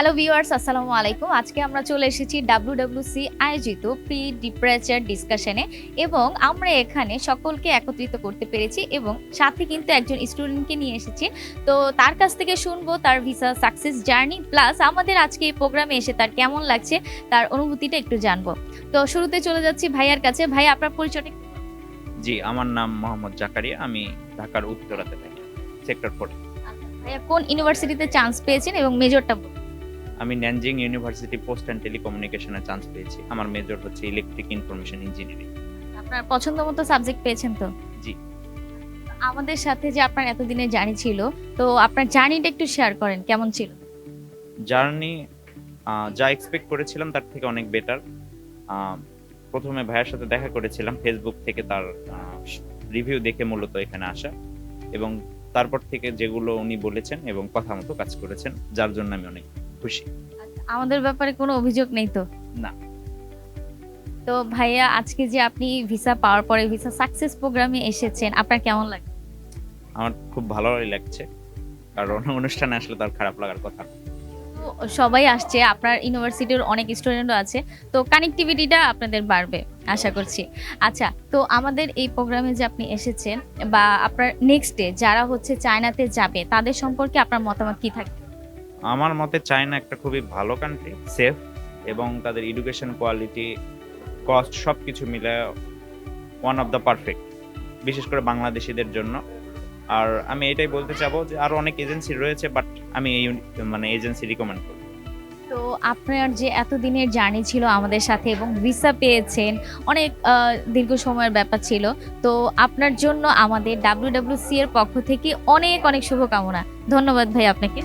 Hello viewers আসসালামু আলাইকুম। আজকে আমরা চলে এসেছি ডাব্লিউডাব্লিউসি আয়োজিত প্রি ডিপ্রেচার ডিসকাশনে এবং আমরা এখানে সকলকে একত্রিত করতে পেরেছি এবং সাথে কিন্তু একজন স্টুডেন্টকে নিয়ে এসেছি। তো তার কাছ থেকে শুনব তার ভিসা সাকসেস জার্নি প্লাস আমাদের আজকে এই প্রোগ্রামে এসে তার কেমন লাগছে তার অনুভূতিটা একটু জানব। তো শুরুতে চলে যাচ্ছি ভাইয়ার কাছে। ভাই আপনার পরিচয়টা বলুন। জি আমার নাম মোহাম্মদ জাকারিয়া। আমি ঢাকার উত্তরাতে থাকি সেক্টর ফোর আচ্ছা, ভাইয়া কোন ইউনিভার্সিটিতে চান্স পেয়েছেন এবং মেজরটা বলুন। আমি ন্যানজিং ইউনিভার্সিটি পোস্ট অ্যান্ড টেলিকমিউনিকেশনে চান্স পেয়েছি। আমার মেজর হচ্ছে ইলেকট্রিক ইনফরমেশন ইঞ্জিনিয়ারিং আপনার পছন্দ মতো সাবজেক্ট পেয়েছেন তো? জি। আমাদের সাথে যে আপনার এতদিনের জার্নি ছিল তো আপনার জার্নিটা একটু শেয়ার করেন কেমন ছিল? জার্নি যা এক্সপেক্ট করেছিলাম তার থেকে অনেক বেটার প্রথমে ভাইয়ের সাথে দেখা করেছিলাম ফেসবুক থেকে তার রিভিউ দেখে মূলত এখানে আসা। এবং তারপর থেকে যেগুলো উনি বলেছেন এবং কথা মতো কাজ করেছেন যার জন্য আমি অনেক খুশি। আমাদের ব্যাপারে কোনো অভিযোগ নেই তো? না। তো ভাইয়া আজকে যে আপনি ভিসা পাওয়ার পরে ভিসা সাকসেস প্রোগ্রামে এসেছেন আপনার কেমন লাগে? আমার খুব ভালোই লাগছে। কারণ অনুষ্ঠানে আসলে তার খারাপ লাগার কথা। তো সবাই আসছে আপনার ইউনিভার্সিটির অনেক স্টুডেন্টও আছে তো কানেক্টিভিটিটা আপনাদের বাড়বে আশা করছি। আচ্ছা তো আমাদের এই প্রোগ্রামে যে আপনি এসেছেন বা আপনার নেক্সট ডে যারা হচ্ছে চায়নাতে যাবে তাদের সম্পর্কে আপনার মতামত কি থাকে আমার মতে চায়না একটা খুবই ভালো কান্ট্রি সেফ এবং তাদের এডুকেশন কোয়ালিটি কস্ট সব কিছু মিলে ওয়ান অফ দ্য পারফেক্ট বিশেষ করে বাংলাদেশিদের জন্য। আর আমি এটাই বলতে চাবো যে আরও অনেক এজেন্সি রয়েছে বাট আমি এই মানে এজেন্সি রিকমেন্ড করব। তো আপনার যে এতদিনের জার্নি ছিল আমাদের সাথে এবং ভিসা পেয়েছেন, অনেক দীর্ঘ সময়ের ব্যাপার ছিল। তো আপনার জন্য আমাদের ডাব্লিউডাব্লিউসি এর পক্ষ থেকে অনেক অনেক শুভকামনা। ধন্যবাদ ভাই আপনাকে।